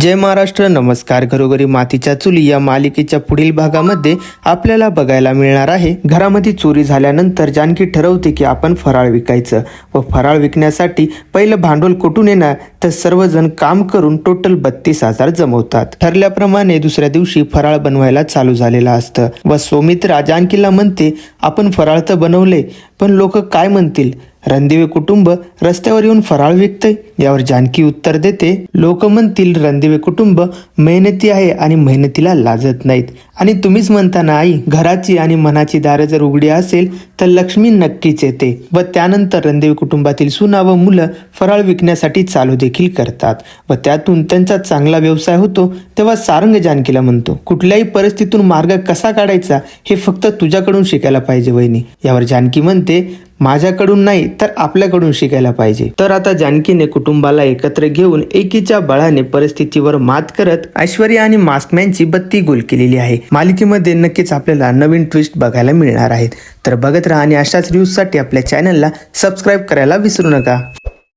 जय महाराष्ट्र नमस्कार. घरोघरी मातीच्या चुली या मालिकेच्या पुढील भागामध्ये आपल्याला बघायला मिळणार आहे. घरामध्ये चोरी झाल्यानंतर जानकी ठरवते की आपण फराळ विकायचं व फराळ विकण्यासाठी पहिलं भांडवल कुठून येणार? तर सर्वजण काम करून टोटल बत्तीस हजार जमवतात. ठरल्याप्रमाणे दुसऱ्या दिवशी फराळ बनवायला चालू झालेलं असतं. व सौमित्रा जानकीला म्हणते आपण फराळ तर बनवले पण लोक काय म्हणतील? रणदिवे कुटुंब रस्त्यावर येऊन फराळ विकतंय. यावर जानकी उत्तर देते लोक म्हणतील रणदिवे कुटुंब मेहनती आहे आणि मेहनतीला लाजत नाहीत. आणि तुम्हीच म्हणता ना आई घराची आणि मनाची दारं जर उघडी असेल तर लक्ष्मी नक्कीच येते. व त्यानंतर रणदेवी कुटुंबातील सुना व मुलं फराळ विकण्यासाठी चालू देखील करतात. व त्यातून त्यांचा चांगला व्यवसाय होतो तेव्हा सारंग जानकीला म्हणतो कुठल्याही परिस्थितीतून मार्ग कसा काढायचा हे फक्त तुझ्याकडून शिकायला पाहिजे वहिनी. यावर जानकी म्हणते माझ्याकडून नाही तर आपल्याकडून शिकायला पाहिजे. तर आता जानकीने कुटुंबाला एकत्र घेऊन एकीच्या बळाने परिस्थितीवर मात करत ऐश्वर्या आणि मास्कमॅनची बत्ती गोल केलेली आहे. मालिकेमध्ये नक्कीच आपल्याला नवीन ट्विस्ट बघायला मिळणार आहेत. तर बघत राहा आणि अशाच न्यूजसाठी आपल्या चॅनलला सबस्क्राईब करायला विसरू नका.